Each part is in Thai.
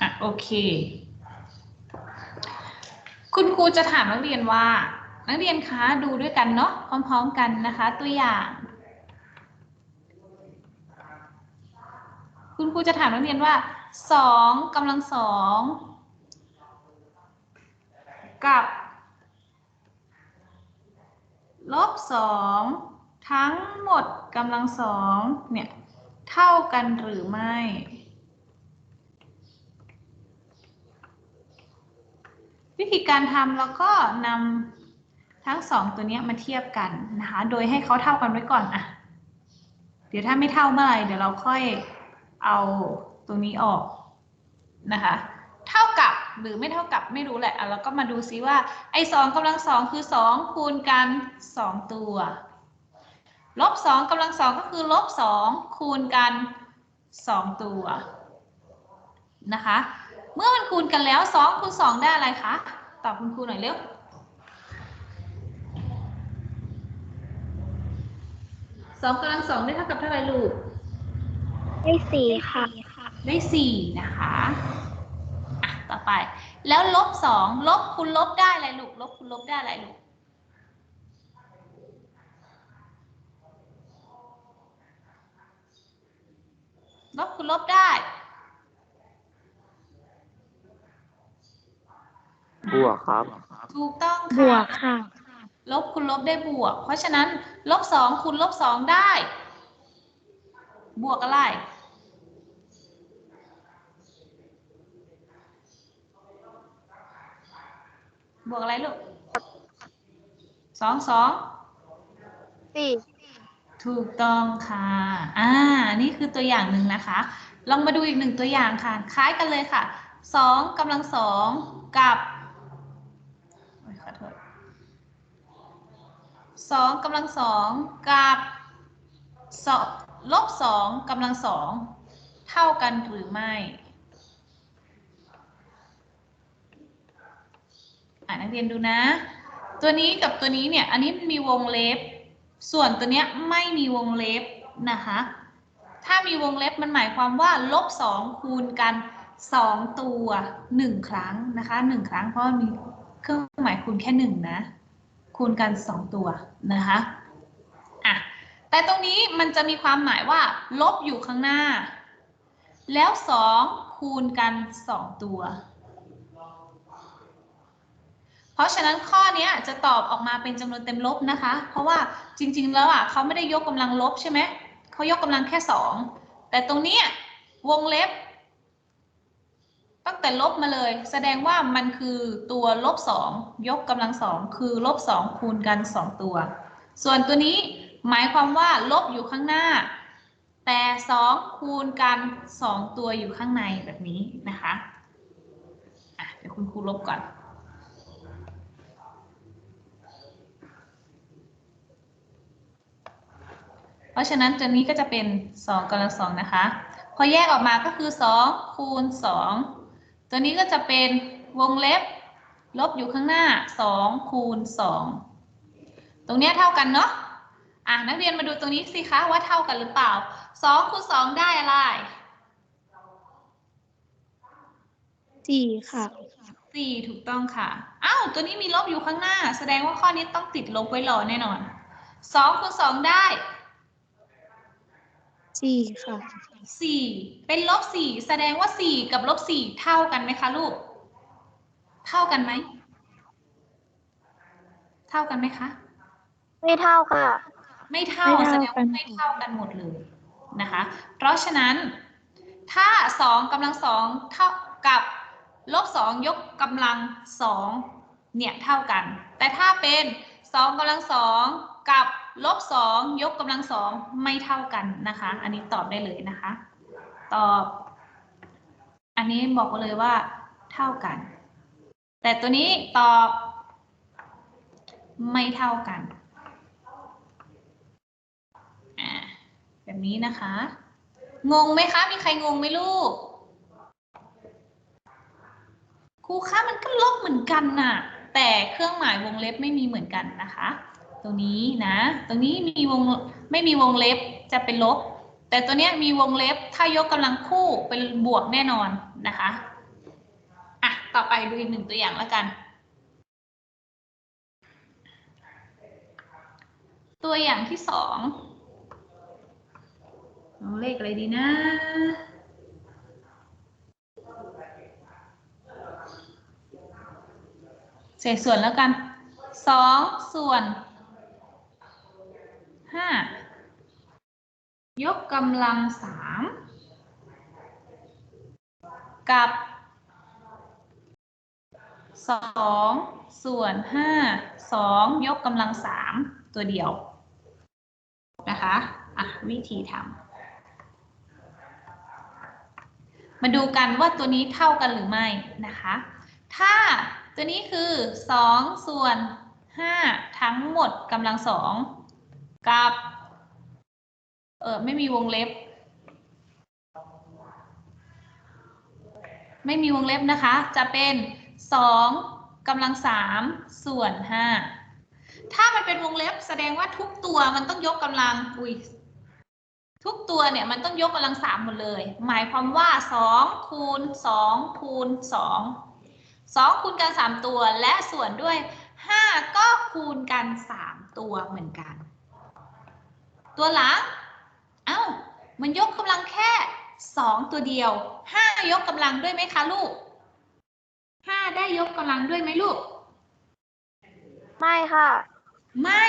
อะโอเค คุณครูจะถามนักเรียนว่า นักเรียนคะดูด้วยกันเนาะพร้อมๆกันนะคะ ตัวอย่าง คุณครูจะถามนักเรียนว่าสองกำลังสองกับลบสอง ทั้งหมดกำลังสองเนี่ยเท่ากันหรือไม่ วิธีการทำเราก็นำทั้งสองตัวนี้มาเทียบกันนะคะโดยให้เขาเท่ากันไว้ก่อนอะเดี๋ยวถ้าไม่เท่าเมื่อไหร่เดี๋ยวเราค่อยเอาตรงนี้ออกนะคะเท่ากับหรือไม่เท่ากับไม่รู้แหละอะเราก็มาดูซิว่าไอ้สองกำลังสองคือสองคูณกันสองตัว ลบสองกำลังสองก็คือลบสองคูณกันสองตัวนะคะ เมื่อมันคูณกันแล้วสองคูณสองได้อะไรคะตอบคุณครูหน่อยเร็วสองกำลังสองได้เท่ากับเท่าไหร่ลูก ได้สี่ค่ะ ได้สี่นะคะอะต่อไป แล้วลบสองลบคูณลบได้อะไรลูก ลบคูณลบได้อะไรลูก ลบคูณลบได้บวกครับ ถูกต้องบวค่ะกค่ะ ลบคูณลบได้บวก เพราะฉะนั้น ลบสองคูณลบสองได้ บวกอะไร บวกอะไรลูกสองสองสี่ ถูกต้องค่ะ อ่า นี่คือตัวอย่างหนึ่งนะคะ ลองมาดูอีกหนึ่งตัวอย่างค่ะ คล้ายกันเลยค่ะ สองกำลังสองกับขอโทษสองกำลังสองกับสองลบสองกำลังสองเท่ากันหรือไม่อนักเรียนดูนะ ตัวนี้กับตัวนี้เนี่ย อันนี้มันมีวงเล็บ ส่วนตัวเนี้ยไม่มีวงเล็บนะคะ ถ้ามีวงเล็บมันหมายความว่าลบสองคูณกันสองตัวหนึ่งครั้งนะคะหนึ่งครั้งเพราะมีเครื่องหมายคูณแค่หนึ่งนะ คูณกันสองตัวนะคะอะแต่ตรงนี้มันจะมีความหมายว่า ลบอยู่ข้างหน้า แล้วสองคูณกันสองตัว เพราะฉะนั้นข้อนี้จะตอบออกมาเป็นจำนวนเต็มลบนะคะ เพราะว่าจริง ๆ แล้วอะเขาไม่ได้ยกกำลังลบใช่ไหมเขายกกำลังแค่สองแต่ตรงนี้วงเล็บ ตั้งแต่ลบมาเลย แสดงว่ามันคือตัวลบสองยกกำลังสองคือลบสองคูณกันสองตัว ส่วนตัวนี้หมายความว่าลบอยู่ข้างหน้า แต่สองคูณกันสองตัวอยู่ข้างในแบบนี้นะคะอะเดี๋ยวคุณครูลบก่อน เพราะฉะนั้นตัวนี้ก็จะเป็น2กำลังสองนะคะ พอแยกออกมาก็คือ2คูณ2ตัวนี้ก็จะเป็นวงเล็บ ลบอยู่ข้างหน้า2คูณ2ตรงเนี้ยเท่ากันเนาะอะนักเรียนมาดูตรงนี้สิคะว่าเท่ากันหรือเปล่า2คูณ2ได้อะไรสี่ค่ะ4ถูกต้องค่ะ อ้าว ตัวนี้มีลบอยู่ข้างหน้า แสดงว่าข้อนี้ต้องติดลบไว้รอแน่นอน2คูณ2ได้ สี่ค่ะสี่เป็นลบสี่แสดงว่าสี่กับลบสี่เท่ากันไหมคะลูก เท่ากันไหม เท่ากันไหมคะ ไม่เท่าค่ะ ไม่เท่าไม่แสเท่าดงว่ากันไม่เท่ากันหมดเลยนะคะ เพราะฉะนั้น ถ้าสองกำลังสองเท่ากับลบสองยกกำลังสองเนี่ยเท่ากัน แต่ถ้าเป็นสองกำลังสองกับ ลบสองยกกำลังสองไม่เท่ากันนะคะ อันนี้ตอบได้เลยนะคะ ตอบ อันนี้บอกเลยว่าเท่ากัน แต่ตัวนี้ตอบไม่เท่ากันอ่าแบบนี้นะคะ งงไหมคะ มีใครงงไหมลูกครูคะมันก็ลบเหมือนกันน่ะ แต่เครื่องหมายวงเล็บไม่มีเหมือนกันนะคะ ตรงนี้นะ ตรงนี้มีวงไม่มีวงเล็บจะเป็นลบ แต่ตัวเนี้ยมีวงเล็บถ้ายกกำลังคู่เป็นบวกแน่นอนนะคะอะต่อไปดูอีกหนึ่งตัวอย่างแล้วกัน ตัวอย่างที่สองเอาเลขอะไรดีนะเศษส่วนแล้วกันสองส่วนห้าย กำลังสามกับสองส่วนห้าสองยกกำลังสามตัวเดียวนะคะอะวิธีทำมาดูกันว่าตัวนี้เท่ากันหรือไม่นะคะ ถ้าตัวนี้คือสองส่วนห้าทั้งหมดกำลังสองกับ เออไม่มีวงเล็บ ไม่มีวงเล็บนะคะ จะเป็นสองกำลังสามส่วนห้าถ้ามันเป็นวงเล็บแสดงว่าทุกตัวมันต้องยกกำลังอุ้ยทุกตัวเนี่ยมันต้องยกกำลังสามหมดเลย หมายความว่าสองคูณสองคูณสองสองคูณกันสามตัว และส่วนด้วยห้าก็คูณกันสามตัวเหมือนกัน ตัวหลังามันยกกำลังแค่สองตัวเดียวห้ายกกำลังด้วยไหมคะลูกห้าได้ยกกำลังด้วยไหมลูก ไม่ค่ะ ไม่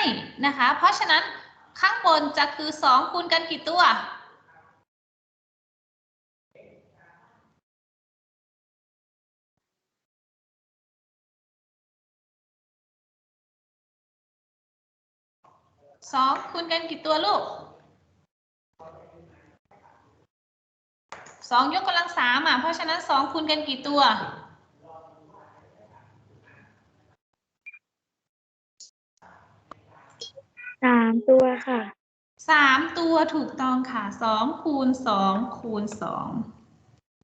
นะคะ เพราะฉะนั้นข้างบนจะคือสองคูณกันกี่ตัวสองคูณกันกี่ตัวลูก สองยกกำลังสามอะ เพราะฉะนั้นสองคูณกันกี่ตัวสามตัวค่ะสามตัวถูกต้องค่ะสองคูณสองคูณสอง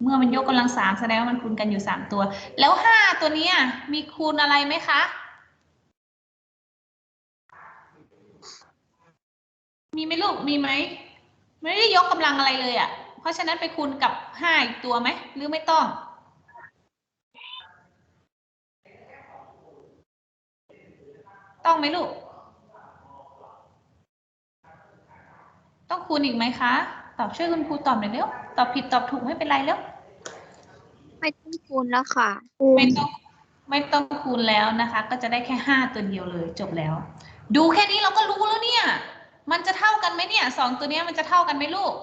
เมื่อมันยกกำลังสามแสดงว่ามันคูณกันอยู่สามตัว แล้วห้าตัวเนี้ยมีคูณอะไรไหมคะมีไหมลูกมีไหมไม่ได้ยกกำลังอะไรเลยอะ่ะ เพราะฉะนั้นไปคูณกับห้าอีกตัวไหม หรือไม่ต้อง ต้องไหมลูก ต้องคูณอีกไหมคะ ตอบช่วยคุณครูตอบหน่อยเร็ว ตอบผิดตอบถูกไม่เป็นไรเร็ว ไม่ต้องคูณแล้วค่ะ ไม่ต้องไม่ต้องคูณแล้วนะคะ ก็จะได้แค่ห้าตัวเดียวเลยจบแล้ว ดูแค่นี้เราก็รู้แล้วเนี่ย มันจะเท่ากันไหมเนี่ยสองตัวเนี้ยมันจะเท่ากันไหมลูก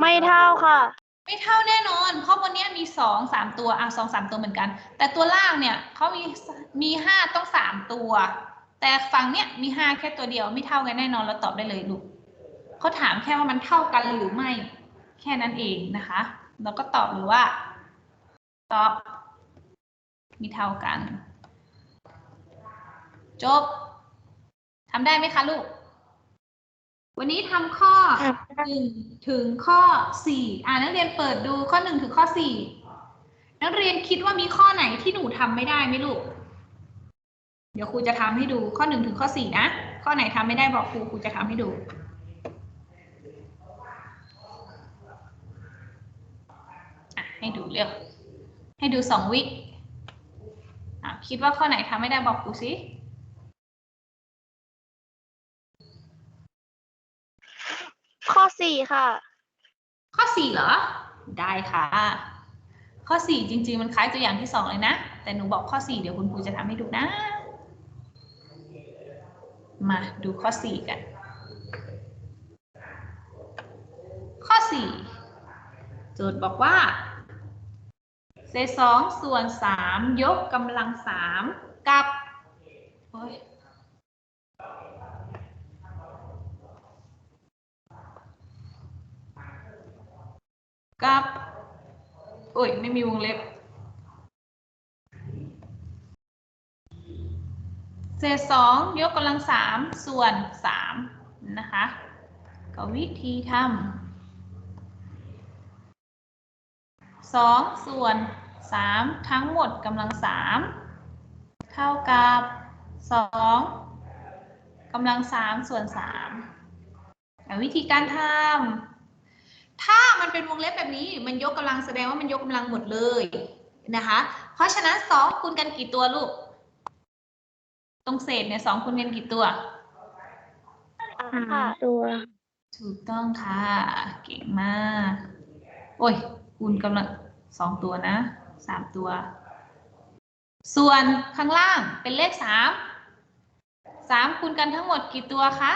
ไม่เท่าค่ะ ไม่เท่าแน่นอน เพราะวันนี้มีสองสามตัวอะสองสามตัวเหมือนกัน แต่ตัวล่างเนี่ยเขามีมีห้าต้องสามตัว แต่ฝั่งเนี้ยมีห้าแค่ตัวเดียวไม่เท่ากันแน่นอนเราตอบได้เลยลูกเขาถามแค่ว่ามันเท่ากันหรือไม่ แค่นั้นเองนะคะ เราก็ตอบเลยว่า ตอบ มีเท่ากัน จบทำได้ไหมคะลูก วันนี้ทำข้อครับหนึ่งถึงข้อสี่อ่านักเรียนเปิดดูข้อหนึ่งถึงข้อสี่นักเรียนคิดว่ามีข้อไหนที่หนูทำไม่ได้ไหมลูก เดี๋ยวครูจะทำให้ดูข้อหนึ่งถึงข้อสี่นะ ข้อไหนทำไม่ได้บอกครูครูจะทำให้ดูอะให้ดูเร็วให้ดูสองวิอะคิดว่าข้อไหนทำไม่ได้บอกครูสิ ข้อสี่ค่ะ ข้อสี่เหรอ ได้ค่ะ ข้อสี่จริง ๆ มันคล้ายตัวอย่างที่สองเลยนะ แต่หนูบอกข้อสี่เดี๋ยวคุณครูจะทำให้ดูนะ มาดูข้อสี่กัน ข้อสี่โจทย์บอกว่า เศษสองส่วนสามยกกำลังสามกับโอ้ย กับโอ้ยไม่มีวงเล็บ เศษสองยกกำลังสามส่วนสามนะคะก็วิธีทำสองส่วนสามทั้งหมดกำลังสามเท่ากับสองกำลังสามส่วนสามอะวิธีการทำ ถ้ามันเป็นวงเล็บแบบนี้มันยกกำลังแสดงว่ามันยกกำลังหมดเลยนะคะ เพราะฉะนั้นสองคูณกันกี่ตัวลูก ตรงเศษเนี่ยสองคูณกันกี่ตัวสามตัว ถูกต้องค่ะ เก่งมาก โอ้ยคูณกำลังสองตัวนะสามตัว ส่วนข้างล่างเป็นเลขสามสามคูณกันทั้งหมดกี่ตัวคะ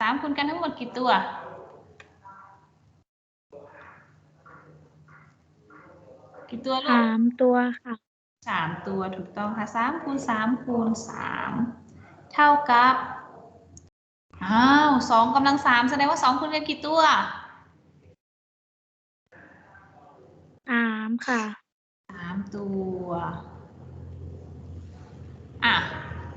สามคูณกันทั้งหมดกี่ตัวกี่ตัวลูกสามตัวค่ะสามตัวถูกต้องค่ะสามคูณสามคูณสามเท่ากับอ้าวสองกำลังสามแสดงว่าสองคูณกันกี่ตัวสามค่ะสามตัวอะ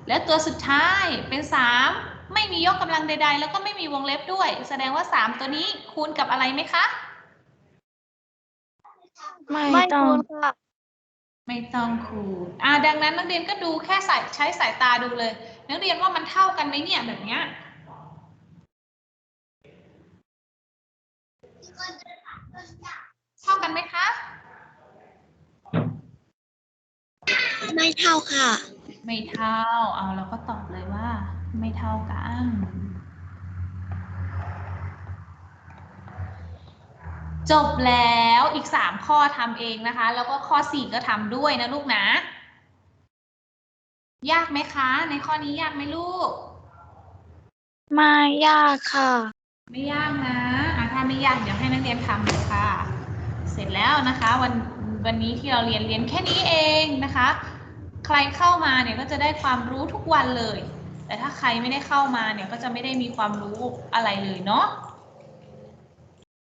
และตัวสุดท้ายเป็นสาม ไม่มียกกำลังใด ๆ แล้วก็ไม่มีวงเล็บด้วย แสดงว่าสามตัวนี้คูณกับอะไรไหมคะ ไม่ไม่ต้องคูณค่ะไม่ต้องคูณอ่าดังนั้นนักเรียนก็ดูแค่สายใช้สายตาดูเลย นักเรียนว่ามันเท่ากันไหมเนี่ยแบบเนี้ยเท่ากันไหมคะ ไม่เท่าค่ะ ไม่เท่า เอาเราก็ตอบเลยว่า ไม่เท่ากัน จบแล้วอีกสามข้อทำเองนะคะ แล้วก็ข้อสี่ก็ทำด้วยนะลูกนะ ยากไหมคะ ในข้อนี้ยากไหมลูกไม่ยากค่ะ ไม่ยากนะอะถ้าไม่ยากเดี๋ยวให้นักเรียนทำเลยค่ะ เสร็จแล้วนะคะ วันวันนี้ที่เราเรียนเรียนแค่นี้เองนะคะ ใครเข้ามาเนี่ยก็จะได้ความรู้ทุกวันเลย แต่ถ้าใครไม่ได้เข้ามาเนี่ยก็จะไม่ได้มีความรู้อะไรเลยเนาะ